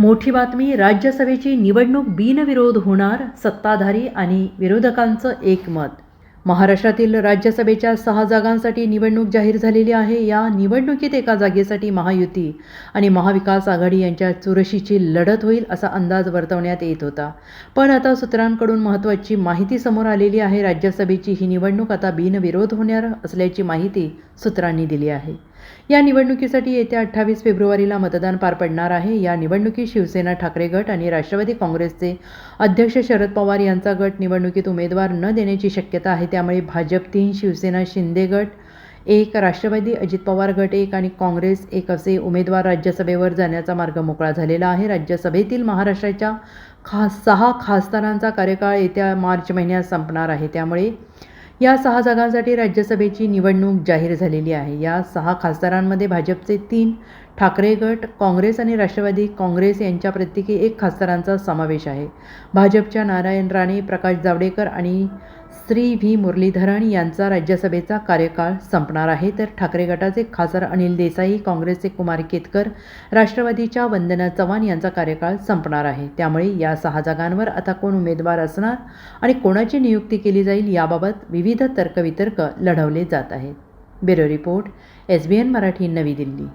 मोठी बातमी राज्यसभेची निवडणूक बिनविरोध होणार सत्ताधारी आणि विरोधकांचं एकमत. महाराष्ट्रातील राज्यसभेच्या सहा जागांसाठी निवडणूक जाहीर झालेली आहे. या निवडणुकीत एका जागेसाठी महायुती आणि महाविकास आघाडी यांच्या चुरशीची लढत होईल असा अंदाज वर्तवण्यात येत होता. पण आता सूत्रांकडून महत्त्वाची माहिती समोर आलेली आहे. राज्यसभेची ही निवडणूक आता बिनविरोध होणार असल्याची माहिती सूत्रांनी दिली आहे. या निवडणुकीसाठी येत्या अठ्ठावीस फेब्रुवारीला मतदान पार पडणार आहे. या निवडणुकीत शिवसेना ठाकरे गट आणि राष्ट्रवादी काँग्रेसचे अध्यक्ष शरद पवार यांचा गट निवडणुकीत उमेदवार न देण्याची शक्यता आहे. त्यामुळे भाजप तीन शिवसेना शिंदे गट एक राष्ट्रवादी अजित पवार गट एक आणि काँग्रेस एक असे उमेदवार राज्यसभेवर जाण्याचा मार्ग मोकळा झालेला आहे. राज्यसभेतील महाराष्ट्राच्या खास सहा खासदारांचा कार्यकाळ येत्या मार्च महिन्यात संपणार आहे. त्यामुळे या सहा जागांसाठी राज्यसभेची निवडणूक जाहीर झालेली आहे. या सहा खासदारांमध्ये भाजपचे तीन ठाकरे गट काँग्रेस आणि राष्ट्रवादी काँग्रेस यांच्या प्रत्येकी एक खासदारांचा समावेश आहे. भाजपच्या नारायण राणे प्रकाश जावडेकर आणि श्री व्ही. मुरलीधरन यांचा राज्यसभेचा कार्यकाळ संपणार आहे. तर ठाकरे गटाचे खासदार अनिल देसाई काँग्रेसचे कुमार केतकर राष्ट्रवादीच्या वंदना चव्हाण यांचा कार्यकाळ संपणार आहे. त्यामुळे या सहा जागांवर आता कोण उमेदवार असणार आणि कोणाची नियुक्ती केली जाईल याबाबत विविध तर्कवितर्क लढवले जात आहेत. Bureau report S B N Marathi नवी दिल्ली.